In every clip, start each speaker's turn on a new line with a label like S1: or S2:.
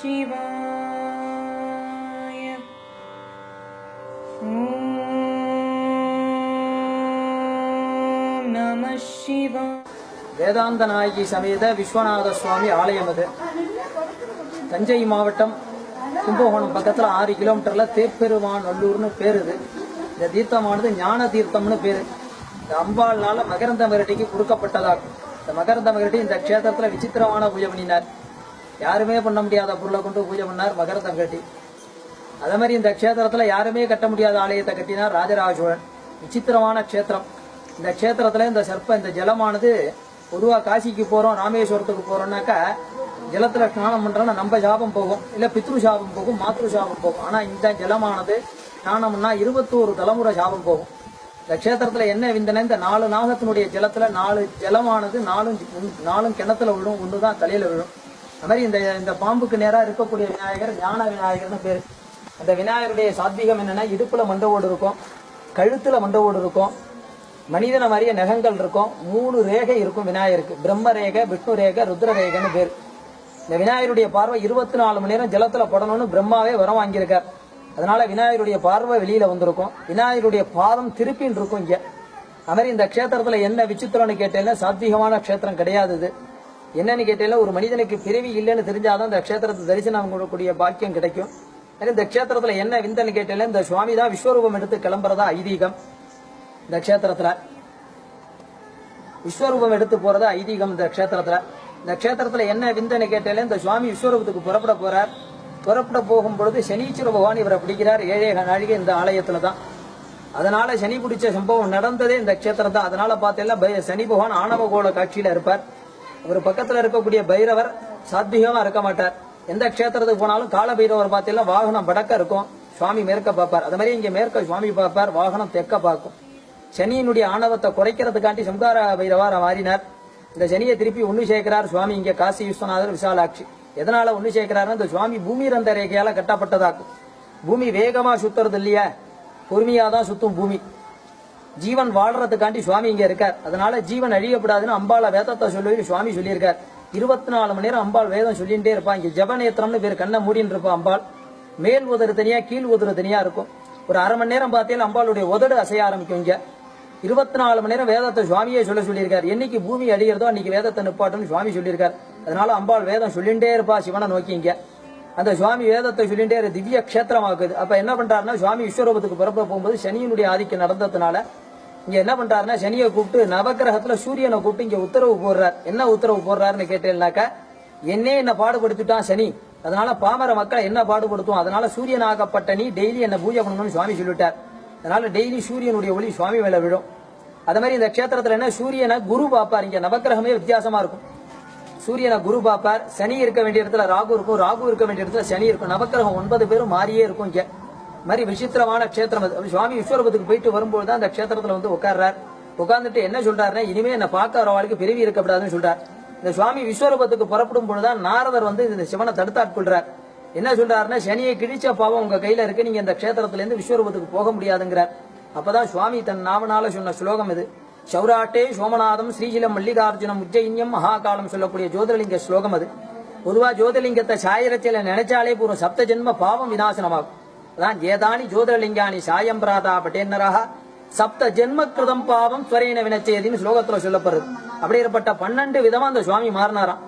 S1: शिवाय ॐ नमः शिवाय
S2: வேதாந்த நாயகி சமேத விஸ்வநாத சுவாமி ஆலயம் அது தஞ்சை மாவட்டம் கும்பகோணம் பக்கத்துல ஆறு கிலோமீட்டர்ல தேப்பெருமான் நல்லூர்னு பேர் இது இந்த தீர்த்தமானது ஞான தீர்த்தம்னு பேரு இந்த அம்பாள்னால மகரந்த மகரட்டிக்கு கொடுக்கப்பட்டதாகும் இந்த மகரந்த மகரட்டி இந்த க்ஷேத்திரத்துல விசித்திரமான பூஜை பண்ணினார் யாருமே பண்ண முடியாத பொருளை கொண்டு பூஜை பண்ணார் மகரத்தை கட்டி. அதே மாதிரி இந்த க்ஷேத்திரத்தில் யாருமே கட்ட முடியாத ஆலயத்தை கட்டினார் ராஜராஜ சோழன் விசித்திரமான க்ஷேத்திரம். இந்த க்ஷேத்திரத்தில் இந்த சர்ப்ப இந்த ஜலமானது பொதுவாக காசிக்கு போகிறோம் ராமேஸ்வரத்துக்கு போகிறோம்னாக்கா ஜலத்தில் ஸ்நானம் பண்ணுறோன்னா நம்ம சாபம் போகும். இல்லை பித்ரு சாபம் போகும் மாத்ரு சாபம் போகும். ஆனால் இந்த ஜலமானது ஸ்நானம்னா இருபத்தோரு தலைமுறை சாபம் போகும். இந்த க்ஷேத்திரத்துல என்ன விந்தனை? இந்த நாலு நாகத்தினுடைய ஜலத்துல நாலு ஜலமானது நாலும் நாலும் கிணத்துல விழும் ஒன்று தான் தலையில விழும். அது மாதிரி இந்த இந்த பாம்புக்கு நேராக இருக்கக்கூடிய விநாயகர் ஞான விநாயகர்னு பேர். அந்த விநாயகருடைய சாத்வீகம் என்னன்னா இடுப்பில் மண்டவோடு இருக்கும் கழுத்தில் மண்டவோடு இருக்கும் மனிதன மாதிரிய நகங்கள் இருக்கும் மூணு ரேகை இருக்கும் விநாயகருக்கு. பிரம்ம ரேகை விஷ்ணு ரேகை ருத்ர ரேகைன்னு பேர். இந்த விநாயகருடைய பார்வை இருபத்தி நாலு மணி நேரம் ஜலத்தில் படணும்னு பிரம்மாவே வரம் வாங்கியிருக்கார். அதனால விநாயகருடைய பார்வை வெளியில வந்திருக்கும். விநாயகருடைய பாதம் திருப்பின்னு இருக்கும் இங்கே. அது மாதிரி இந்த க்ஷேத்திரத்தில் என்ன விசித்திரம்னு கேட்டேன்னா சாத்வீகமான க்ஷேத்திரம் கிடையாது இது. என்னன்னு கேட்டேன்னா ஒரு மனிதனுக்கு பிறவி இல்லைன்னு தெரிஞ்சாதான் இந்த க்ஷேத்திரத்தை தரிசனம் கொடுக்கக்கூடிய பாக்கியம் கிடைக்கும். இந்த க்ஷேத்திரத்துல என்ன விந்தன்னு கேட்டேன்னா இந்த சுவாமி தான் விஸ்வரூபம் எடுத்து கிளம்புறதா ஐதீகம். இந்த க்ஷேத்திரத்துல. விஸ்வரூபம் எடுத்து போறதா ஐதீகம் இந்த க்ஷேத்திரத்துல. இந்த க்ஷேத்திரத்துல என்ன விந்தன்னு கேட்டாலே இந்த சுவாமி விஸ்வரூபத்துக்கு புறப்பட போறார். புறப்பட போகும் பொழுது சனீஸ்வர பகவான் இவரை பிடிக்கிறார் ஏழேக நாழிகை இந்த ஆலயத்துல தான் அதனால சனி பிடிச்ச சம்பவம் நடந்ததே இந்த க்ஷேத்திரம் தான் அதனால பார்த்தெல்லாம் சனி பகவான் ஆணவ கோல காட்சியில இருப்பார். அவர் பக்கத்துல இருக்கக்கூடிய பைரவர் சாத்விகமா இருக்க மாட்டார். எந்த க்ஷேத்திரத்துக்கு போனாலும் கால பைரவர் பார்த்தெல்லாம் வாகனம் வடக்க இருக்கும். சுவாமி மேற்க பார்ப்பார். அது மாதிரி இங்க மேற்க சுவாமி பார்ப்பார் வாகனம் தெற்க பார்க்கும். சனியினுடைய ஆணவத்தை குறைக்கிறதுக்காண்டி சம்கார பைரவார மாறினார். இந்த சனியை திருப்பி ஒண்ணு சேர்க்கிறார் சுவாமி இங்க காசி விஸ்வநாதர் விசாலாட்சி. எதனால ஒண்ணு சேர்க்கிறாருன்னா இந்த சுவாமி பூமி ரந்த ரேகையால கட்டப்பட்டதாக்கும். பூமி வேகமா சுத்துறது இல்லையா. பொறுமையா தான் சுத்தும் பூமி. ஜீவன் வாழ்றதுக்காண்டி சுவாமி இங்க இருக்கார். அதனால ஜீவன் அழியப்படாதுன்னு அம்பால வேதத்தை சொல்லி சுவாமி சொல்லியிருக்கார். இருபத்தி நாலு மணி நேரம் அம்பாள் வேதம் சொல்லிட்டே இருப்பா இங்க ஜபநேத்திரம்னு பேர் கண்ணை மூடின்னு இருப்பா அம்பாள். மேல் உதறு தனியா கீழ் உதறு தனியா இருக்கும். ஒரு அரை மணி நேரம் பார்த்தீங்கன்னா அம்பாளுடைய உதடு அசைய ஆரம்பிக்கும் இங்க. இருபத்தி நாலு மணி நேரம் வேதத்தை சுவாமியே சொல்ல சொல்லியிருக்கார். என்னைக்கு பூமி அழிகிறதோ அன்னைக்கு வேதத்தை நிப்பாட்டுன்னு சுவாமி சொல்லியிருக்கார். அதனால அம்பாள் வேதம் சொல்லிட்டே இருப்பா சிவனை நோக்கிங்க அந்த சுவாமி வேதத்தை சொல்லிட்டே திவ்ய கஷேத்திரமாக்குது. அப்ப என்ன பண்றாருன்னா சுவாமி விஸ்வரூபத்துக்கு பிறப்ப போகும்போது சனியினுடைய ஆதிக்கம் நடந்ததுனால இங்க என்ன பண்றாருன்னா சனியை கூப்பிட்டு நவகிரகத்துல சூரியனை கூப்பிட்டு இங்க உத்தரவு போடுறார். என்ன உத்தரவு போடுறாருன்னு கேட்டேன்னாக்கா என்னே என்ன பாடுபடுத்திட்டான் சனி. அதனால பாமர மக்களை என்ன பாடுபடுத்தும்? அதனால சூரியனாகப்பட்ட நீ டெய்லி என்ன பூஜை பண்ணணும்னு சுவாமி சொல்லிட்டார். அதனால டெய்லி சூரியனுடைய ஒளி சுவாமி மேல விழும். அதே மாதிரி இந்த கஷேத்திரத்துல என்ன சூரியனை குரு பாப்பார் இங்க நவக்கிரகமே வித்தியாசமா இருக்கும். சூரியனை குரு பாப்பார் சனி இருக்க வேண்டிய இடத்துல ராகு இருக்கும். ராகு இருக்க வேண்டிய இடத்துல சனி இருக்கும். நவக்கிரகம் ஒன்பது பேரும் மாறியே இருக்கும் இங்க. மாதிரி விசித்திரமான க்ஷேத்திரம் அது. சுவாமி விஸ்வரூபத்துக்கு போயிட்டு வரும்போது தான் அந்த க்ஷேத்திரத்துல வந்து உட்கார்றார். உட்கார்ந்துட்டு என்ன சொல்றாருன்னா இனிமே என்ன பார்க்க வரவாளுக்கு பிரிவி இருக்கக்கூடாதுன்னு சொல்றார். இந்த சுவாமி விஸ்வரூபத்துக்கு புறப்படும் பொழுதுதான் நாரதர் வந்து இந்த சிவனை தடுத்தாட்கொள்றார். என்ன சொல்றாருன்னா சனியை கிழிச்ச பாவம் உங்க கையில இருக்கு நீங்க இந்த க்ஷேத்திரத்துல இருந்து விஸ்வரூபத்துக்கு போக முடியாதுங்கிறார். அப்பதான் சுவாமி தன் நாவனால சொன்ன ஸ்லோகம் இது. சௌராட்டே சோமநாதம் ஸ்ரீசிலம் மல்லிகார்ஜுனம் உஜ்ஜயின்யம் மகாகாலம் சொல்லக்கூடிய ஜோதிர்லிங்க ஸ்லோகம் அது. பொதுவா ஜோதிர்லிங்கத்தை சாயரச்சில நினைச்சாலே பூர்வம் சப்த ஜென்ம பாவம் விநாசனமாகும். அதான் ஏதானி ஜோதிர்லிங்கானி சாயம் பிராதா பட்டேன்னராக சப்த ஜென்ம கிருதம் பாவம் ஸ்வரேன வினச்சேதின்னு ஸ்லோகத்துல சொல்லப்படுறது அப்படிப்பட்ட பன்னெண்டு விதமா அந்த சுவாமி மாறினாராம்.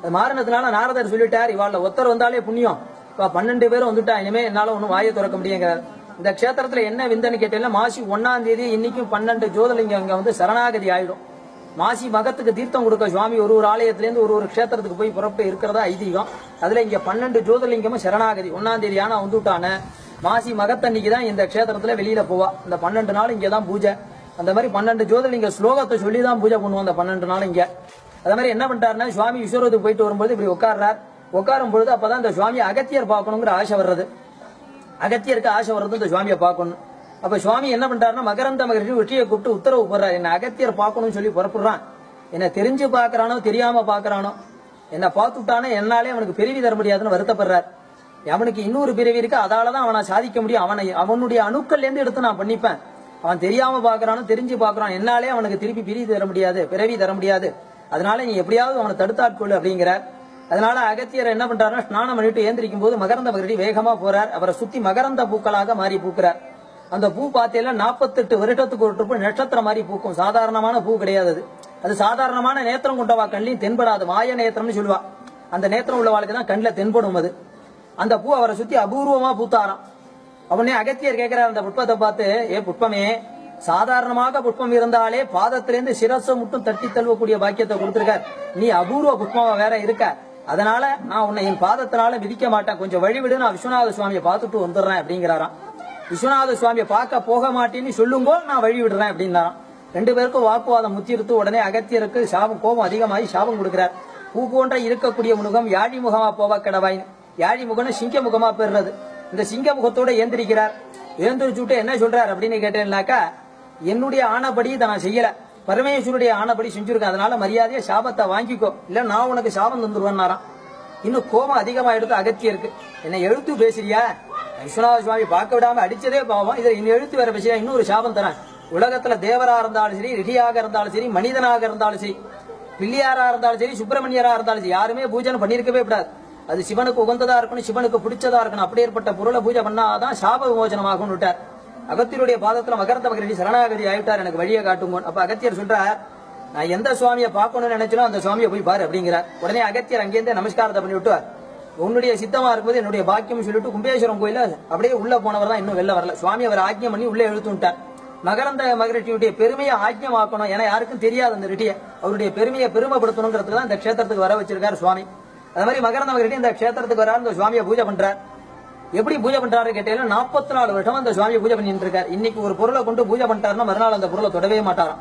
S2: அது மாறினதுனால நாரதர் சொல்லிட்டார் இவாள்ல ஒருத்தர் வந்தாலே புண்ணியம். இப்ப பன்னெண்டு பேரும் வந்துட்டா இனிமே என்னால ஒன்றும் வாயை திறக்க முடியுங்கிறார். இந்த கஷேத்திரத்துல என்ன விந்தன்னு கேட்டீங்கன்னா மாசி ஒன்னாம் தேதி இன்னைக்கும் பன்னெண்டு ஜோதிலிங்கம் அங்க வந்து சரணாகதி ஆயிடும். மாசி மகத்துக்கு தீர்த்தம் கொடுக்க சுவாமி ஒரு ஒரு ஆலயத்திலேருந்து ஒரு ஒரு க்ஷேத்திரத்துக்கு போய் புறப்பட்டு இருக்கிறதா ஐதீகம். அதுல இங்க பன்னெண்டு ஜோதிலிங்கமும் சரணாகதி. ஒன்னாம் தேதி ஆனா வந்துட்டான மாசி மகத்தன்னைக்கு தான் இந்த க்ஷேத்திரத்தில் வெளியில போவா. இந்த பன்னெண்டு நாள் இங்கே தான் பூஜை. அந்த மாதிரி பன்னெண்டு ஜோதிலிங்க ஸ்லோகத்தை சொல்லி தான் பூஜை பண்ணுவோம் அந்த பன்னெண்டு நாள் இங்க. அதே மாதிரி என்ன பண்ணிட்டாருன்னா சுவாமி விஸ்வரத்துக்கு போயிட்டு வரும்போது இப்படி உட்கார்றார். உட்காரும் பொழுது அப்பதான் இந்த சுவாமி அகத்தியர் பார்க்கணுங்கிற ஆசை வர்றது. அகத்தியருக்கு ஆசை வர்றது இந்த சுவாமியை பார்க்கணும். அப்ப சுவாமி என்ன பண்றாருன்னா மகரந்த மகரிஷி வெற்றியை கூப்பிட்டு உத்தரவு போடுறாரு. என்ன அகத்தியர் பார்க்கணும்னு சொல்லி புறப்படுறான். என்ன தெரிஞ்சு பாக்குறானோ தெரியாம பாக்குறானோ என்ன பார்த்துட்டானே என்னாலே அவனுக்கு பிரிவி தர முடியாதுன்னு வருத்தப்படுறார். அவனுக்கு இன்னொரு பிறவி இருக்கு அதாலதான் அவனை சாதிக்க முடியும். அவனை அவனுடைய அணுக்கள்ல இருந்து எடுத்து நான் பண்ணிப்பேன். அவன் தெரியாம பாக்குறானோ தெரிஞ்சு பாக்குறான் என்னாலே அவனுக்கு திருப்பி பிரிவி தர முடியாது பிறவி தர முடியாது. அதனால நீ எப்படியாவது அவனை தடுத்தாட்கொள்ளு அப்படிங்கிற. அதனால அகத்தியர் என்ன பண்றாருன்னா ஸ்நானம் பண்ணிட்டு ஏந்திரிக்கும் போது மகரந்த மகரடி வேகமா போறார். அவரை சுத்தி மகரந்த பூக்களாக மாறி பூக்கிறார். அந்த பூ பார்த்தீங்கன்னா நாற்பத்தெட்டு வருடத்துக்கு ஒரு ட்ரிப்பு நட்சத்திரம் மாதிரி பூக்கும். சாதாரணமான பூ கிடையாது அது. அது சாதாரணமான நேத்திரம் கொண்டவா கண்ணிலையும் தென்படாது. மாய நேத்திரம்னு சொல்லுவா. அந்த நேத்திரம் உள்ள வாழ்க்கை தான் கண்ணில் தென்படும் அது. அந்த பூ அவரை சுத்தி அபூர்வமா பூத்தாராம். அவனே அகத்தியர் கேட்கிறார் அந்த புட்பத்தை பார்த்து ஏ புட்பமே சாதாரணமாக புட்பம் இருந்தாலே பாதத்திலேருந்து சிரசை மட்டும் தட்டி தழுவக்கூடிய பாக்கியத்தை கொடுத்திருக்கார். நீ அபூர்வ புட்பமா வேற இருக்க. அதனால நான் உன்னை என் பாதத்தினால விதிக்க மாட்டேன். கொஞ்சம் வழிவிடு நான் விஸ்வநாத சுவாமியை பார்த்துட்டு வந்துடுறேன் அப்படிங்கிறாராம். விஸ்வநாத சுவாமியை பார்க்க போக மாட்டேன்னு சொல்லுங்கோ நான் வழி விடுறேன் அப்படின்னாராம் ரெண்டு பேருக்கும் வாக்குவாதம் முத்திருத்து உடனே அகத்தியருக்கு சாபம் கோபம் அதிகமாகி சாபம் கொடுக்கிறார். பூ போன்ற இருக்கக்கூடிய முகம் யாழி முகமா போவா கிடவாயின்? யாழி முகம்னு சிங்க முகமா பெறுறது. இந்த சிங்க முகத்தோட ஏந்திரிக்கிறார். ஏந்திரிச்சுட்டு என்ன சொல்றார் அப்படின்னு கேட்டேன்னாக்கா என்னுடைய ஆணைப்படி இதை நான் செய்யல. பரமேஸ்வருடைய ஆனபடி செஞ்சிருக்கேன். அதனால மரியாதையா சாபத்தை வாங்கிக்கோ. இல்ல நான் உனக்கு சாபம் தந்துருவேன்னாராம். இன்னும் கோபம் அதிகமாயிடுது அகத்தியருக்கு. என்ன எழுத்து பேசுறியா? விஸ்வநாத சுவாமி பார்க்க விடாம அடிச்சதே பாவம். இதை இன்னும் எழுத்து வேற விஷயம். இன்னொரு சாபம் தரேன். உலகத்துல தேவரா இருந்தாலும் சரி ரிஷியாக இருந்தாலும் சரி மனிதனாக இருந்தாலும் சரி பிள்ளையாரா இருந்தாலும் சரி சுப்பிரமணியரா இருந்தாலும் சரி யாருமே பூஜனை பண்ணிருக்கவே கூடாது. அது சிவனுக்கு உகந்ததா இருக்கணும் சிவனுக்கு பிடிச்சதா இருக்கணும். அப்படியேற்பட்ட பொருளை பூஜை பண்ணாதான் சாப விமோசனமாகும் விட்டார். அகத்தியருடைய பாதத்துல மகரந்த மகரடி சரணாகதி ஆயிட்டார். எனக்கு வழியை காட்டுங்க அப்ப அகத்தியர் சொல்றார் நான் எந்த சுவாமியை பார்க்கணும்னு நினைச்சனோ அந்த சுவாமியை போய் பாரு அப்படிங்கிறார். உடனே அகத்தியர் அங்கேருந்தே நமஸ்காரத்தை பண்ணி விட்டுவார் உன்னுடைய சித்தமா இருக்கும்போது என்னுடைய பாக்கியம் சொல்லிட்டு கும்பேஸ்வரம் கோயில அப்படியே உள்ள போனவர் தான் இன்னும் வெளில வரல. சுவாமி அவர் ஆக்கியம் பண்ணி உள்ள எழுத்துட்டார் மகரந்த மகரட்டியுடைய பெருமையை ஆக்கியமாக்கணும் ஏன்னா யாருக்கும் தெரியாது அந்த ரெட்டியை அவருடைய பெருமையை பெருமைப்படுத்தணுங்கிறதுக்கு தான் இந்த க்ஷேத்திரத்துக்கு வர வச்சிருக்காரு சுவாமி. அது மாதிரி மகரந்த மகரட்டி இந்த க்ஷேத்திரத்துக்கு வராரு இந்த சுவாமியை பூஜை பண்றார். எப்படி பூஜை பண்றாரு கேட்டீங்கன்னா நாற்பத்தி நாலு வருஷம் அந்த சுவாமியை பூஜை பண்ணிட்டு இருக்காரு. இன்னைக்கு ஒரு பொருளை கொண்டு பூஜை பண்ணிட்டாருன்னா மறுநாள் அந்த பொருளை தொடவே மாட்டாராம்.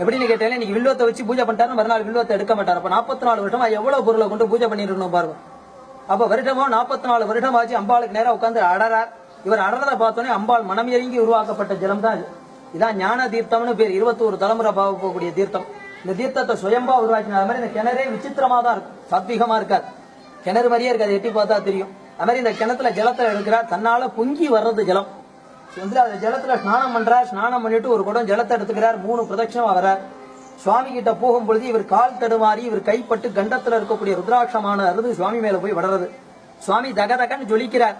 S2: எப்படின்னு கேட்டாலும் இன்னைக்கு வில்வத்தை வச்சு பூஜை பண்ணிட்டாரு மறுநாள் வில்வத்தை எடுக்க மாட்டார். அப்ப நாற்பத்தி நாலு வருஷமா எவ்வளவு பொருளை கொண்டு பூஜை பண்ணிருக்கணும் பாருங்க. அப்ப வருடமோ நாற்பத்தி நாலு வருடம் ஆச்சு அம்பாளுக்கு நேரம் உட்காந்து அடறார். இவர் அடறத பார்த்தோன்னே அம்பாள் மனம் இறங்கி உருவாக்கப்பட்ட ஜலம் தான் இதான் ஞான தீர்த்தம்னு பேர். இருபத்தோரு தலைமுறை பாவ போகக்கூடிய தீர்த்தம். இந்த தீர்த்தத்தை சுயம்பா உருவாக்கின அது மாதிரி இந்த கிணறே விசித்திரமா தான் இருக்கும். சாத்வீகமா இருக்காது. கிணறு மாதிரியே இருக்காது. எட்டி பார்த்தா தெரியும். அது மாதிரி இந்த கிணத்துல ஜலத்தை எடுக்கிறார். தன்னால பொங்கி வர்றது ஜலம். வந்து அந்த ஜலத்துல ஸ்நானம் பண்றார். ஸ்நானம் பண்ணிட்டு ஒரு குடம் ஜலத்தை எடுத்துக்கிறார். மூணு பிரதட்சணமா வர்றார் சுவாமி கிட்ட போகும் பொழுது இவர் கால் தடுமாறி இவர் கைப்பட்டு கண்டத்துல இருக்கக்கூடிய ருத்ராட்சமான அருது சுவாமி மேல போய் விடுறது சுவாமி தகதகன்னு ஜொலிக்கிறார்.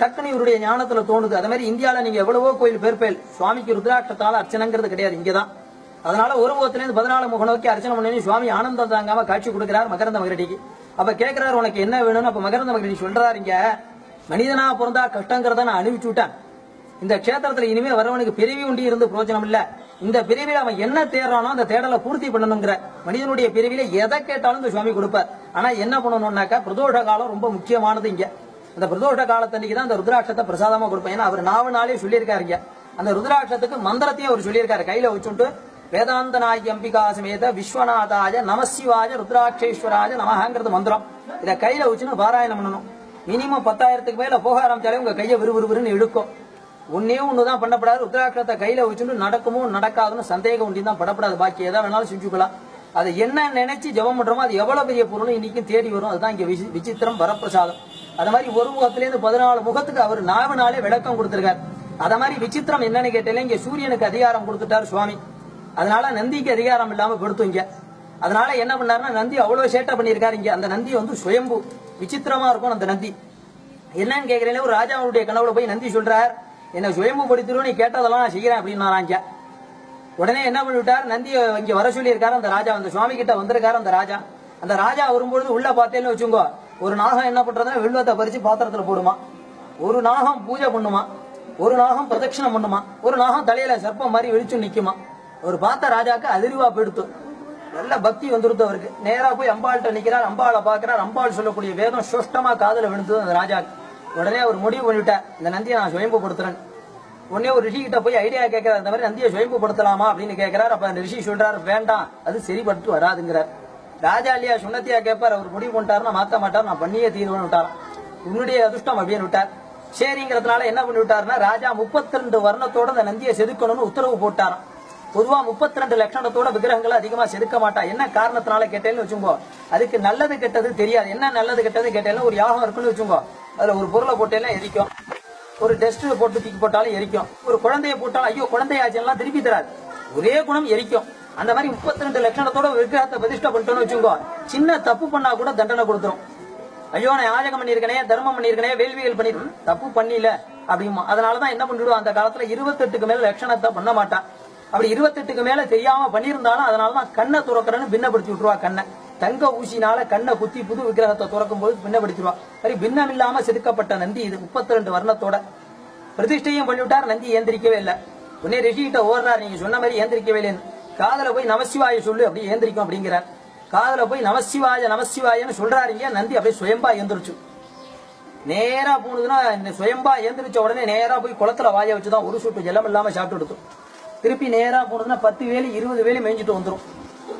S2: டக்குன்னு இவருடைய ஞானத்துல தோணுது. அதே மாதிரி இந்தியால நீங்க எவ்வளவோ கோயில் பேர்பேல். சுவாமிக்கு ருத்ராட்சத்தால அர்ச்சனைங்கிறது கிடையாது. இங்கதான். அதனால ஒரு முகத்திலேருந்து பதினாலு முகம் நோக்கி அர்ச்சனை பண்ணி சுவாமி ஆனந்தம் தாங்காம காட்சி கொடுக்கிறார் மகரந்த மகரடிக்கு. அப்ப கேட்கிறார் உனக்கு என்ன வேணும்னு? அப்ப மகரந்த மகரடி சொல்றாரு இங்க மனிதனா பிறந்தா கஷ்டங்கிறத நான் அனுப்பிச்சு விட்டேன். இந்த க்ஷேத்திரத்துல இனிமே வரவனுக்கு பிரிவி உண்டி இருந்து பிரயோஜனம் இல்ல. இந்த பிரிவில அவன் என்ன தேடுறானோ அந்த தேடலை பூர்த்தி பண்ணணுங்கிற மனிதனுடைய பிரிவில எதை கேட்டாலும் இந்த சுவாமி கொடுப்பார். ஆனா என்ன பண்ணணும்னாக்கா பிரதோஷ காலம் ரொம்ப முக்கியமானது இங்க. அந்த பிரதோஷ காலத்தன்னைக்கு தான் அந்த ருத்ராட்சத்தை பிரசாதமா கொடுப்பேன். ஏன்னா அவர் நாவ நாளே சொல்லியிருக்காரு இங்க. அந்த ருத்ராட்சத்துக்கு மந்திரத்தையும் அவர் சொல்லியிருக்காரு. கையில வச்சுட்டு வேதாந்த நாயகி அம்பிகா சமேத விஸ்வநாதாய நமசிவாய ருத்ராட்சேஸ்வராய நமஹங்கிறது மந்திரம். இதை கையில வச்சுன்னு பாராயணம் பண்ணணும். மினிமம் பத்தாயிரத்துக்கு மேல போக ஆரம்பிச்சாலே உங்க கையை விறுவிறுன்னு இழுக்கும். ஒன்னே ஒண்ணுதான் பண்ணப்படாது. ருத்ராட்சத்தை கையில வச்சுட்டு நடக்குமோ நடக்காதுன்னு சந்தேகம் ஒண்டி தான் படப்படாது. பாக்கி எதாவது வேணாலும் செஞ்சுக்கலாம். அதை என்ன நினைச்சு ஜெபம் பண்றோமோ அது எவ்வளவு பெரிய பொருளும் இன்னைக்கும் தேடி வரும். அதுதான் இங்க விசி- விசித்திரம் வரப்பிரசாதம். அது மாதிரி ஒரு முகத்துல இருந்து பதினாலு முகத்துக்கு அவர் நாவு நாளே விளக்கம் கொடுத்திருக்காரு. அத மாதிரி விசித்திரம் என்னன்னு கேட்டாலே இங்க சூரியனுக்கு அதிகாரம் கொடுத்துட்டார் சுவாமி. அதனால நந்திக்கு அதிகாரம் இல்லாம கொடுத்துங்க அதனால என்ன பண்ணாருன்னா நந்தி அவ்வளவு சேட்டை பண்ணியிருக்காரு இங்க. அந்த நந்தி வந்து சுயம்பு. விசித்திரமா இருக்கும் அந்த நந்தி. என்னன்னு கேக்குறேன் ஒரு ராஜாவுடைய கனவுல போய் நந்தி சொல்றாரு என்ன சுயம்பு படுத்திரும் நீ கேட்டதெல்லாம் நான் செய்யறேன் அப்படின்னாராம் உடனே என்ன பண்ணிவிட்டார்? நந்தி இங்க வர சொல்லியிருக்காரு அந்த ராஜா. அந்த சுவாமி கிட்ட வந்திருக்காரு அந்த ராஜா. அந்த ராஜா வரும்பொழுது உள்ள பார்த்தேன்னு வச்சுக்கோ ஒரு நாகம் என்ன பண்றதுன்னா வெள்ளத்தை பறிச்சு பாத்திரத்துல போடுமா. ஒரு நாகம் பூஜை பண்ணுமா. ஒரு நாகம் பிரதட்சணம் பண்ணுமா. ஒரு நாகம் தலையில சர்ப்பம் மாதிரி வெளிச்சு நிக்குமா. ஒரு பார்த்த ராஜாக்கு அதிர்வா போயிடுத்து. நல்ல பக்தி வந்துருத்த அவருக்கு. நேரா போய் அம்பாள்கிட்ட நிக்கிறார். அம்பாளை பாக்குறார் அம்பாள் சொல்லக்கூடிய வேதம் சுஷ்டமா காதல விழுந்தது அந்த ராஜாக்கு. உடனே அவர் முடிவு பண்ணிவிட்டேன் இந்த நந்தியை நான் சுயம்புப்படுத்துறேன் உடனே ஒரு ரிஷி கிட்ட போய் ஐடியா கேட்கிறார். இந்த மாதிரி நந்தியை சுயம்புப்படுத்தலாமா அப்படின்னு கேட்கிறார். அப்ப அந்த ரிஷி சொல்றாரு வேண்டாம் அது சரிப்பட்டு வராதுங்கிறார். ராஜா இல்லையா சுண்ணத்தியா கேட்பார். அவர் முடிவு பண்ணிட்டாருன்னா மாத்த மாட்டார். நான் பண்ணியே தீர்வுன்னு விட்டாராம் உன்னுடைய அதிர்ஷ்டம் அப்படின்னு விட்டார். சரிங்கிறதுனால என்ன பண்ணி விட்டாருன்னா ராஜா முப்பத்தி ரெண்டு வர்ணத்தோட அந்த நந்தியை செதுக்கணும்னு உத்தரவு போட்டாராம். பொதுவா முப்பத்தி ரெண்டு லட்சணத்தோட விக்கிரகங்களை அதிகமா செதுக்க மாட்டா என்ன காரணத்தினால கேட்டேன்னு வச்சுக்கோ. அதுக்கு நல்லது கெட்டது தெரியாது. என்ன நல்லது கெட்டது கேட்டேன்னு ஒரு யாகம் இருக்குன்னு வச்சுக்கோ. அதில் ஒரு பொருளை போட்டேன்னா எரிக்கும். ஒரு டெஸ்ட்டில் போட்டு தூக்கி போட்டாலும் எரிக்கும். ஒரு குழந்தைய போட்டாலும் ஐயோ குழந்தையாச்செல்லாம் திருப்பி தராது. ஒரே குணம் எரிக்கும். அந்த மாதிரி முப்பத்தி ரெண்டு லட்சணத்தோட விக்கிரகத்தை பிரதிஷ்டை பண்ணிட்டோம்னு வச்சுக்கோ சின்ன தப்பு பண்ணா கூட தண்டனை கொடுத்துரும். ஐயோ நான் யாஜகம் பண்ணியிருக்கனே தர்மம் பண்ணியிருக்கனே வேள்விகள் பண்ணிருக்கேன் தப்பு பண்ணில அப்படிமா அதனாலதான் என்ன பண்ணிடுவோம் அந்த காலத்துல இருபத்தெட்டுக்கு மேல லட்சணத்தை பண்ண மாட்டான் அப்படி இருபத்தெட்டுக்கு மேல தெரியாம பண்ணியிருந்தாலும் அதனாலதான் கண்ணை துறக்கிறேன்னு பின்னப்படுத்தி விட்டுருவா கண்ணை. தங்க ஊசினால கண்ணை குத்தி புது விக்கிரகத்தை துறக்கும் போது பின்னப்படுத்திடுவா சரி பின்னம் இல்லாம செதுக்கப்பட்ட நந்தி இது முப்பத்தி ரெண்டு வர்ணத்தோட. பிரதிஷ்டையும் பண்ணிவிட்டார் நந்தி ஏந்திரிக்கவே இல்லை. உடனே ரிஷிகிட்ட ஓடுறார் நீங்க சொன்ன மாதிரி ஏந்திரிக்கவே இல்லைன்னு. காதல போய் நமசிவாய சொல்லு அப்படி ஏந்திரிக்கும் அப்படிங்கிறார். காதல போய் நமசிவாய நமசிவாயன்னு சொல்றாருங்க நந்தி அப்படியே சுயம்பா ஏந்திரிச்சு. நேரா போனதுன்னா இந்த சுயம்பா ஏந்திரிச்ச உடனே நேரா போய் குளத்துல வாய வச்சுதான் ஒரு சுட்டு ஜலம் இல்லாம சாப்பிட்டு எடுத்தோம் திருப்பி நேரா போனதுன்னா பத்து வேலி இருபது வேலி மேய்ஞ்சிட்டு வந்துடும்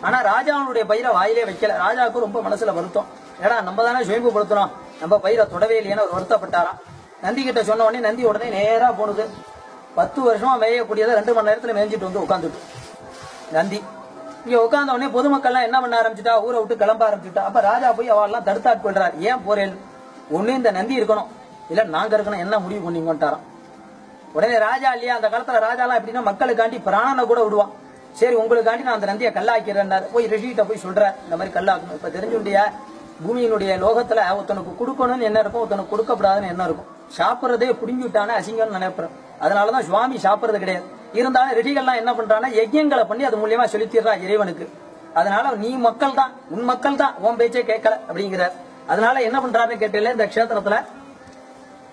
S2: ஆனா ராஜாவுடைய பயிரை வாயிலே வைக்கல. ராஜாவுக்கு ரொம்ப மனசுல வருத்தம். ஏடா நம்ம தானே சுயம்பு படுத்துறோம் நம்ம பயிரை தொடவே இல்லையேன்னு ஒரு வருத்தப்பட்டாராம். நந்தி கிட்ட சொன்ன உடனே நந்தி உடனே நேரா போனது. பத்து வருஷமா மேயக்கூடியதை ரெண்டு மணி நேரத்துல மேய்ஞ்சிட்டு வந்து உட்காந்துட்டு நந்தி இங்க உட்கார்ந்த உடனே பொதுமக்கள்லாம் என்ன பண்ண ஆரம்பிச்சுட்டா? ஊரை விட்டு கிளம்ப ஆரம்பிச்சுட்டா. அப்ப ராஜா போய் அவெல்லாம் தடுத்தாட் கொள்றாரு. ஏன் போறேன்? ஒண்ணு இந்த நந்தி இருக்கணும். இல்ல நாங்க இருக்கணும். என்ன முடிவு பண்ணீங்கன்ட்டாராம். உடனே ராஜா இல்லையா? அந்த காலத்துல ராஜாலாம் எப்படின்னா மக்களுக்காண்டி பிராணனை கூட விடுவான். சரி உங்களுக்காண்டி நான் அந்த நந்தியை கல்லாக்கிறேன்னாரு போய் ரிஷிகிட்ட போய் சொல்றேன். இந்த மாதிரி கல்லாக்கணும். இப்ப தெரிஞ்சுண்டியா பூமியினுடைய லோகத்துல ஒருத்தனுக்கு கொடுக்கணும்னு என்ன இருக்கும் ஒருத்தனுக்கு கொடுக்கப்படாதுன்னு என்ன இருக்கும்? சாப்பிட்றதே புடுங்கி அசிங்கம்னு நினைப்பேன். அதனாலதான் சுவாமி சாப்பிட்றது கிடையாது. இருந்தாலும் ரெடிகள்லாம் என்ன பண்றாங்கன்னா யஜ்யங்களை பண்ணி அது மூலியமா செலுத்திடுறா இறைவனுக்கு. அதனால நீ மக்கள் தான் உன் மக்கள் தான் உன் பேச்சே கேட்கல அப்படிங்கிறார். அதனால என்ன பண்றாருன்னு கேட்டல இந்த கஷேத்திரத்துல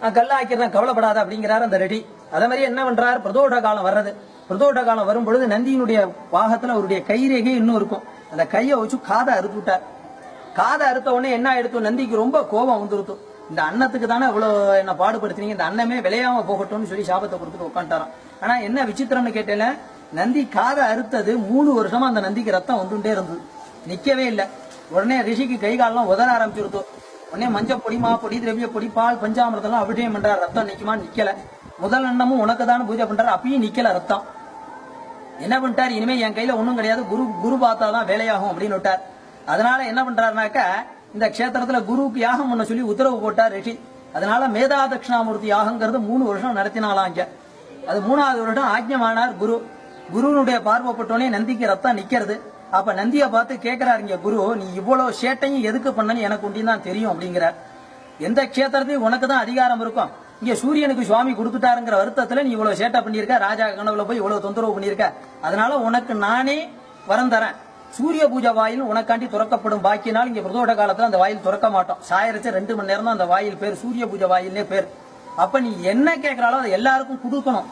S2: நான் கவலைப்படாத அப்படிங்கிறாரு அந்த ரெடி. அதே மாதிரி என்ன பண்றாரு? பிரதோஷ காலம் வர்றது. பிரதோட்ட காலம் வரும் பொழுது நந்தியினுடைய பாகத்துல அவருடைய கைரேகை இன்னும் இருக்கும். அந்த கையை வச்சு காதை அறுத்து விட்டார். காதை அறுத்த உடனே என்ன ஆயிடுத்து நந்திக்கு ரொம்ப கோபம் வந்துருத்து இந்த அன்னத்துக்கு தானே இவ்வளவு என்ன பாடுபடுத்தினீங்க இந்த அன்னமே விளையாம போகட்டும்னு சொல்லி சாபத்தை கொடுத்துட்டு உட்காந்துட்டாராம் ஆனா என்ன விசித்திரம்னு கேட்டேல நந்தி காதை அறுத்தது மூணு வருஷமா அந்த நந்திக்கு ரத்தம் வந்துட்டே இருந்தது. நிக்கவே இல்லை. உடனே ரிஷிக்கு கை காலெல்லாம் உதற ஆரம்பிச்சிருத்தோம் உடனே மஞ்சள் பொடி மா பொடி திரவிய பொடி பால் பஞ்சாமிரதெல்லாம் அபிஷேகம் பண்றாரு. ரத்தம் நிக்குமா நிக்கல. முதல் அன்னமும் உனக்கு தான் பூஜை பண்றாரு. அப்பயும் நிக்கல ரத்தம். என்ன பண்ணிட்டார்? இனிமே என் கையில ஒண்ணும் கிடையாது. குரு குரு பார்த்தா தான் வேலையாகும் அப்படின்னு விட்டார். அதனால என்ன பண்றாருனாக்க இந்த கஷேத்திரத்துல குருவுக்கு யாகம் பண்ண சொல்லி உத்தரவு போட்டார் ரிஷி. அதனால மேதா தட்சிணாமூர்த்தி யாகங்கிறது மூணு வருஷம் நடத்தினாலாம் இங்க. அது மூணாவது வருடம் ஆஜ்யமானார் குரு. குருனுடைய பார்வைப்பட்டோடனே நந்திக்கு ரத்தம் நிக்கிறது. அப்ப நந்தியை பார்த்து கேட்கிறாரு இங்க குரு நீ இவ்வளவு சேட்டையும் எதுக்கு பண்ணன்னு எனக்கு உண்டின்னு தான் தெரியும் அப்படிங்கிறார். எந்த கஷேத்திரத்தையும் உனக்கு தான் அதிகாரம் இருக்கும். இங்க சூரியனுக்கு சுவாமி கொடுத்துட்டாருங்கிற வருத்தத்துல நீ இவ்வளவு சேட்டை பண்ணியிருக்க ராஜா கனவுல போய் இவ்வளவு தொந்தரவு பண்ணியிருக்க. அதனால உனக்கு நானே வரம் தரேன். சூரிய பூஜை வாயில் உனக்காண்டி துறக்கப்படும் பாக்கினால் இங்க பிரதோட காலத்துல அந்த வாயில் துறக்க மாட்டோம். சாயரிச்சு ரெண்டு மணி நேரம் தான் அந்த வாயில் பேர் சூரிய பூஜை வாயிலே பேர். அப்ப நீ என்ன கேட்கறாலோ அதை எல்லாருக்கும் கொடுக்கணும்.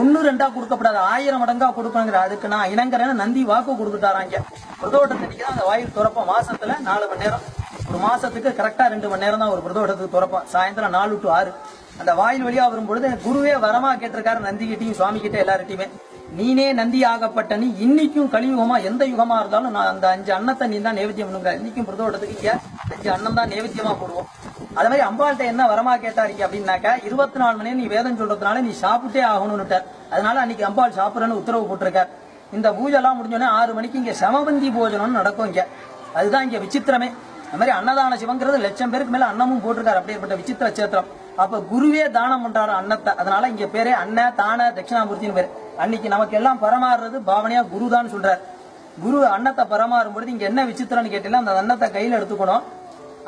S2: ஒன்னு ரெண்டா கொடுக்கப்படாது ஆயிரம் மடங்கா கொடுக்கணுங்கிற அதுக்கு நான் இணங்குறேன்னு நந்தி வாக்கு கொடுத்துட்டாராங்க பிரதோட்டத்தன்னைக்கு தான் அந்த வாயில் துறப்போம். மாசத்துல நாலு மணி நேரம். ஒரு மாசத்துக்கு கரெக்டா ரெண்டு மணி நேரம் தான் ஒரு பிரதோட்டத்துக்கு துறப்போம். சாயந்தரம் நாலு டு ஆறு. அந்த வாயில் வழியா வரும்பொழுது குருவே வரமா கேட்டிருக்காரு நந்தி கிட்டையும் சுவாமி கிட்ட எல்லார்கிட்டயுமே. நீனே நந்தி ஆகப்பட்ட நீ இன்னைக்கும் கலியுகமா எந்த யுகமா இருந்தாலும் நான் அந்த அஞ்சு அன்னத்தை நீ தான் நேவேத்தியம் பண்ணுங்க இன்னைக்கும் பிரதோஷத்துக்கு அஞ்சு அன்னம் தான் நேவேத்தியமா போடுவோம். அது மாதிரி அம்பாள்கிட்ட என்ன வரமா கேட்டாருங்க அப்படின்னாக்கா இருபத்தி நாலு மணி நீ வேதம் சொல்றதுனால நீ சாப்பிட்டே ஆகணும்னுட்டார். அதனால அன்னைக்கு அம்பாள் சாப்பிட்றேன்னு உத்தரவு போட்டிருக்கார். இந்த பூஜை எல்லாம் முடிஞ்சோடனே ஆறு மணிக்கு இங்க சமபந்தி போஜனம்னு நடக்கும் இங்க. அதுதான் இங்க விசித்திரமே. அது மாதிரி அன்னதான சிவங்கிறது லட்சம் பேருக்கு மேல அன்னமும் போட்டிருக்காரு. அப்படியேப்பட்ட விசித்திர சேத்திரம். அப்ப குருவே தானம் பண்றாரு அன்னத்தை. அதனால இங்க பேரே அன்ன தான தட்சிணாமூர்த்தின்னு பேரு. அன்னைக்கு நமக்கு எல்லாம் பரமாறுறது பாவனையா குருதான் சொல்றாரு. குரு அன்னத்தை பரமாறும் பொழுது இங்க என்ன விசித்திரம்னு கேட்டீங்கன்னா அந்த அன்னத்தை கையில எடுத்துக்கணும்.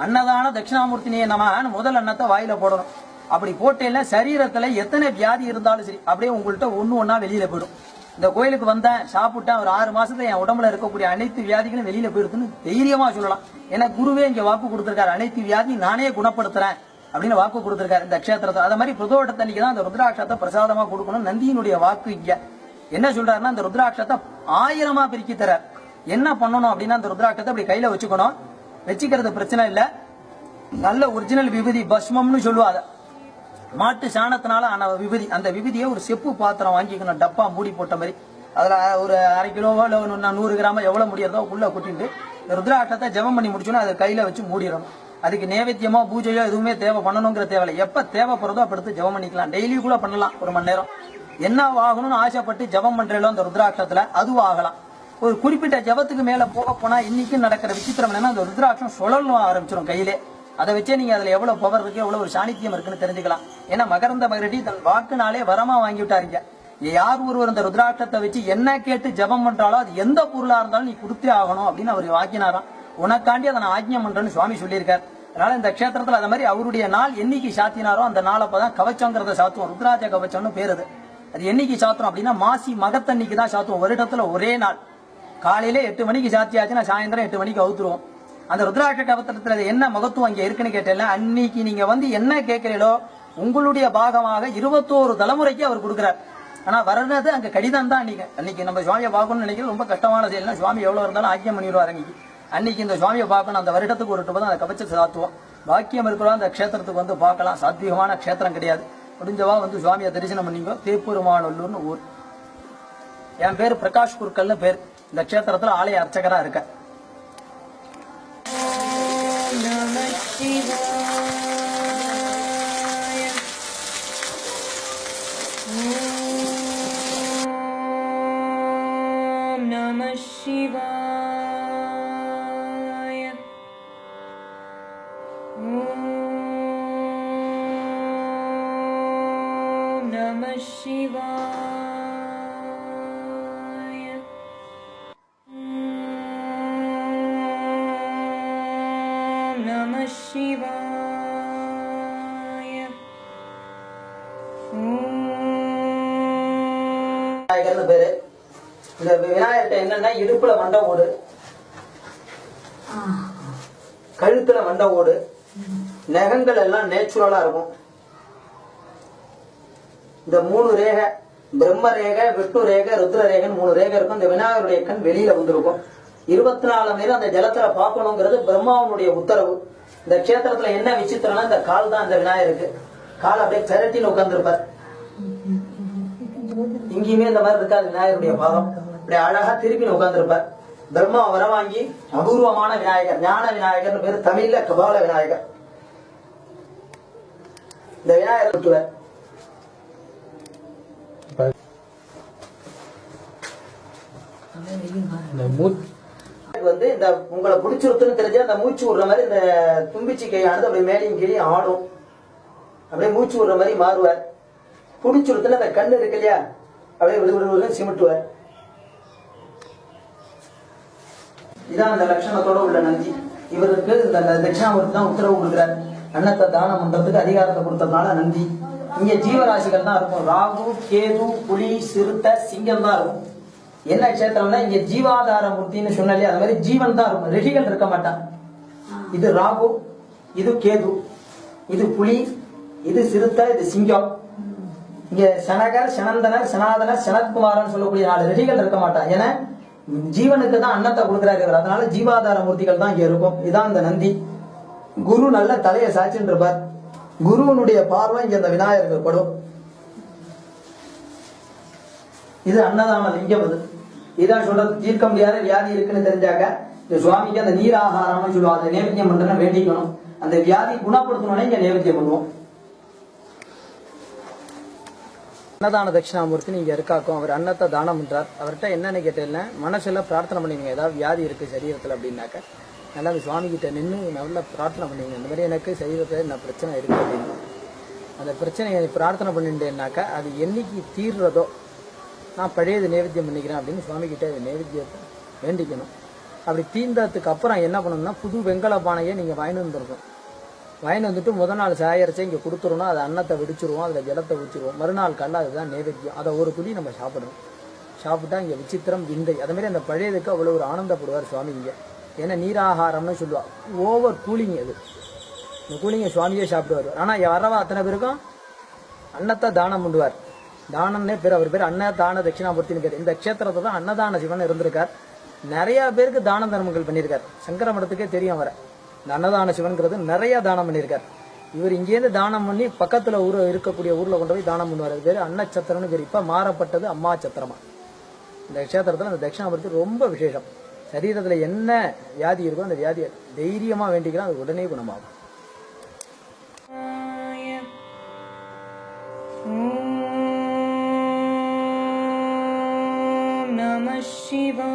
S2: அன்னதான தட்சிணாமூர்த்தினியே நம்ம முதல் அன்னத்தை வாயில போடணும். அப்படி போட்டேன்னா சரீரத்துல எத்தனை வியாதி இருந்தாலும் சரி அப்படியே உங்கள்கிட்ட ஒண்ணு ஒன்னா வெளியில போயிடும். இந்த கோயிலுக்கு வந்தேன் சாப்பிட்டேன் ஒரு ஆறு மாசத்துல என் உடம்புல இருக்கக்கூடிய அனைத்து வியாதிகளும் வெளியில போயிடுதுன்னு தைரியமா சொல்லலாம். ஏன்னா குருவே இங்க வாக்கு கொடுத்திருக்காரு. அனைத்து வியாதியும் நானே குணப்படுத்துறேன். அப்படின்னு வாக்கு கொடுத்துருக்காரு. இந்த க்ஷேத்திரத்தை அதை மாதிரி பிரதோட்டத்தன்னைக்கு தான் அந்த ருத்ராட்சத்தை பிரசாதமா கொடுக்கணும். நந்தியினுடைய வாக்கு இங்க. என்ன சொல்றாருன்னா அந்த ருத்ராட்சத்தை ஆயிரமா பிரிக்கி தர என்ன பண்ணணும் அப்படின்னா அந்த ருத்ராட்சத்தை அப்படி கையில வச்சுக்கணும். வச்சுக்கிறது பிரச்சனை இல்ல. நல்ல ஒரிஜினல் விபூதி பஸ்மம்னு சொல்லுவா அதை மாட்டு சாணத்தினால ஆன விபதி. அந்த விபதியை ஒரு செப்பு பாத்திரம் வாங்கிக்கணும். டப்பா மூடி போட்ட மாதிரி. அதுல ஒரு அரை கிலோவோ இல்ல நூறு கிராமோ எவ்வளவு முடியறதோ உள்ள கொட்டிட்டு ருத்ராட்சத்தை ஜெபம் பண்ணி முடிச்சோன்னா அதை கையில வச்சு மூடிடணும். அதுக்கு நேவேத்தியமோ பூஜையோ எதுவுமே தேவை பண்ணணுங்கிற தேவை எப்ப தேவைப்படுறதோ அப்ப எடுத்து ஜெபம் பண்ணிக்கலாம். டெய்லி கூட பண்ணலாம் ஒரு மணி நேரம். என்ன ஆகணும்னு ஆசைப்பட்டு ஜெபம் பண்றீங்களோ அந்த ருத்ராட்சத்துல அதுவும் ஆகலாம். ஒரு குறிப்பிட்ட ஜபத்துக்கு மேல போக போனா இன்னைக்கு நடக்கிற விசித்திரம் என்னன்னா அந்த ருத்ராட்சம் சுழலும் ஆரம்பிச்சிடும் கையிலே. அதை வச்சே நீங்க அதுல எவ்வளவு பவர் இருக்கு எவ்வளவு ஒரு சாணித்தியம் இருக்குன்னு தெரிஞ்சுக்கலாம். ஏன்னா மகரந்த மகரடி தன் வாக்குனாலே வரமா வாங்கி விட்டாருங்க. யார் ஒருவர் இந்த ருத்ராட்சத்தை வச்சு என்ன கேட்டு ஜெபம் பண்றாலோ அது எந்த பொருளா இருந்தாலும் நீ கொடுத்தே ஆகணும் அப்படின்னு அவர் வாக்கினாராம். உனக்காண்டி அதை நான் ஆஜ்ஞம் பண்றேன்னு சுவாமி சொல்லியிருக்கார். அதனால இந்த கஷேத்திரத்துல அந்த மாதிரி அவருடைய நாள் என்னைக்கு சாத்தினாரோ அந்த நாள் அப்பதான் கவச்சங்கிறத சாத்துவோம். ருத்ராஜ கவச்சம்னு பேர் அது. அது என்னைக்கு சாத்துறோம் அப்படின்னா மாசி மகத்தன்னைக்கு தான் சாத்துவோம். வருடத்துல ஒரே நாள். காலையில எட்டு மணிக்கு சாத்தியாச்சுன்னா சாயந்தரம் எட்டு மணிக்கு அவுத்துருவோம். அந்த ருத்ராட்ச கவத்திரத்துல என்ன மகத்துவம் அங்கே இருக்குன்னு கேட்டேன்ல அன்னைக்கு நீங்க வந்து என்ன கேட்கிறீங்களோ உங்களுடைய பாகமாக இருபத்தோரு தலைமுறைக்கு அவர் கொடுக்கிறார். ஆனா வர்றது அங்க கடிதம் தான் அன்னைக்கு. அன்னைக்கு நம்ம சுவாமியை பார்க்கணும்னு நினைக்கிறது ரொம்ப கஷ்டமான செயல் சுவாமி எவ்வளவு இருந்தாலும் ஆக்கியம் பண்ணிடுவார் அன்னைக்கு. அன்னைக்கு இந்த சுவாமியை பார்க்கணும் அந்த வருடத்துக்கு ஒரு தான் அந்த கவச்சத்தை சாத்துவோம். பாக்கியம் இருக்கிறோம் அந்த க்ஷேத்திரத்துக்கு வந்து பார்க்கலாம். சாத்வீகமான க்ஷேத்திரம் கிடையாது. முடிஞ்சவா வந்து சுவாமியை தரிசனம் பண்ணிக்கோ தேப்பூருமானல்லூர்னு ஊர். என் பேர் பிரகாஷ் குருக்கள்னு பேர். இந்த க்ஷேத்திரத்தில் ஆலய அர்ச்சகராக இருக்கேன். இந்த விநாயகர்கிட்ட என்னன்னா இடுப்புல மண்டை ஓடு. கழுத்துல மண்டை ஓடு. நகங்கள் எல்லாம் நேச்சுரலா இருக்கும். இந்த மூணு ரேகை பிரம்ம ரேகை விட்டு ரேகை ருத்ர ரேகைன்னு மூணு ரேகை இருக்கும். இந்த விநாயகருடைய கண் வெளியில வந்திருக்கும். இருபத்தி நாலு நேரம் அந்த ஜலத்துல பார்க்கணுங்கிறது பிரம்மாவனுடைய உத்தரவு. இந்த க்ஷேத்திரத்துல என்ன விசித்திரம்னா இந்த கால் தான் இந்த விநாயகருக்கு. கால் அப்படியே திரட்டின்னு உட்கார்ந்துருப்பார். இங்கேயுமே இந்த மாதிரி இருக்காது விநாயகருடைய பாதம். இப்படி அழகா திருப்பி உட்கார்ந்துருப்பார் பிரம்மா வரவாங்கி அபூர்வமான விநாயகர் ஞான விநாயகர்னு பேரு தமிழ்ல கபால விநாயகர். இந்த விநாயகர் வந்து இந்த உங்களை பிடிச்சிருத்துன்னு தெரிஞ்சா அந்த மூச்சு விடுற மாதிரி இந்த தும்பிச்சி கையானது அப்படியே மேலையும் கீழே ஆடும். அப்படியே மூச்சு விடுற மாதிரி மாறுவார். பிடிச்சிருத்துல அந்த கண்ணு இருக்கு இல்லையா? அப்படியே விடுன்னு சிமிட்டுவார். இதுதான் அந்த லட்சணத்தோட உள்ள நந்தி. இவருக்கு இந்த தட்சிணாமூர்த்தி தான் உத்தரவு கொடுக்குறார். அன்னத்தை தானம் பண்றதுக்கு அதிகாரத்தை கொடுத்ததுனால நந்தி. இங்க ஜீவராசிகள் தான் இருக்கும். ராகு கேது புலி சிறுத்தை சிங்கம் தான் இருக்கும். என்ன க்ஷேத்திரம்னா இங்க ஜீவாதார மூர்த்தின்னு சொன்னாலே அது மாதிரி ஜீவன் தான் இருக்கும். ரிஷிகள் இருக்க மாட்டான். இது ராகு இது கேது இது புலி இது சிறுத்தை இது சிங்கம். இங்க சனகர் சனந்தனர் சனாதனர் சனத்குமாரன் சொல்லக்கூடிய நாலு ரிஷிகள் இருக்க மாட்டான். ஏன்னா ஜீவனுக்கு தான் அன்னத்தை கொடுக்குறாரு இவர். அதனால ஜீவாதார மூர்த்திகள் தான் இங்க இருக்கும். இதான் இந்த நந்தி. குரு நல்ல தலையை சாய்ச்சின்னு இருப்பார். குருவனுடைய பார்வை இங்க இந்த விநாயகருக்கு படும். இது அன்னதான லிங்கம் அது இதான் சொல்றது. தீர்க்க முடியாத வியாதி இருக்குன்னு தெரிஞ்சாக்க இந்த சுவாமிக்கு அந்த நீராகாரம்னு சொல்லுவாங்க. அதை நேவேத்தியம் பண்றேன்னு வேண்டிக்கணும். அந்த வியாதி குணப்படுத்தணும்னே இங்க நேவேத்தியம் பண்ணுவோம். அன்னதான தட்சிணாமூர்த்தி நீங்க இருக்காக்கும். அவர் அன்னத்தை தானம் பண்றார். அவர்கிட்ட என்னன்னு கேட்டேன்னா மனசுல பிரார்த்தனை பண்ணுவீங்க ஏதாவது வியாதி இருக்கு சரீரத்துல அப்படின்னாக்க நல்லா அந்த சுவாமி கிட்ட நின்று நல்லா பிரார்த்தனை பண்ணுவீங்க இந்த மாதிரி எனக்கு சரீரத்தில் என்ன பிரச்சனை இருக்கு அப்படின்னு. அந்த பிரச்சனையை பிரார்த்தனை பண்ணிட்டேன்னாக்கா அது என்னைக்கு தீர்றதோ நான் பழையது நேவேத்தியம் பண்ணிக்கிறேன் அப்படின்னு சுவாமி கிட்ட அது நைவேத்தியத்தை வேண்டிக்கணும். அப்படி தீர்ந்ததுக்கு அப்புறம் என்ன பண்ணணும்னா புது வெங்கல பானையை நீங்கள் வாங்கிட்டு வந்துருக்கணும் வாங்கிட்டு வந்துட்டு முதல் நாள் சாயரிச்சு இங்கே கொடுத்துருவோம் அதை அன்னத்தை வெடிச்சிருவோம் அதில் ஜலத்தை விடிச்சிருவோம் மறுநாள் கல்ல அதுதான் நைவேத்தியம். அதை ஒரு துளி நம்ம சாப்பிடணும். சாப்பிட்டா இங்கே விசித்திரம் விந்தை. அதே அந்த பழையதுக்கு அவ்வளோ ஒரு ஆனந்தப்படுவார் சுவாமி இங்கே. ஏன்னா நீராகாரம்னு சொல்லுவாள் ஓவர் கூலிங் அது. இந்த கூலிங்கை சுவாமியே சாப்பிடுவார். ஆனால் வரவா அத்தனை பேருக்கும்? அன்னத்தை தானம் பண்ணுவார். தானம்னே பேர் அவர் பேர் அன்ன தான தட்சிணாமூர்த்தின்னு பேர். இந்த க்ஷேத்திரத்தை தான் அன்னதான சிவன் இருந்திருக்கார். நிறையா பேருக்கு தான தர்மங்கள் பண்ணியிருக்கார். சங்கர மடத்துக்கே தெரியும் அவரை. அன்னதான சிவன்கிறது நிறைய தானம் பண்ணியிருக்கார். இவர் இங்கேருந்து தானம் பண்ணி பக்கத்தில் ஊர் இருக்கக்கூடிய ஊரில் கொண்டு போய் தானம் பண்ணுவார். அது பேர் அன்னச்சத்திரம்னு பேர். இப்போ மாறப்பட்டது அம்மா சத்திரமா. இந்த க்ஷேத்திரத்தில் அந்த தட்சிணாபுரத்து ரொம்ப விசேஷம். சரீரத்தில் என்ன வியாதி இருக்கோ அந்த வியாதியை தைரியமாக வேண்டிக்கலாம். அது உடனே குணமாகும்.
S1: நம சிவா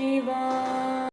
S1: Shiva.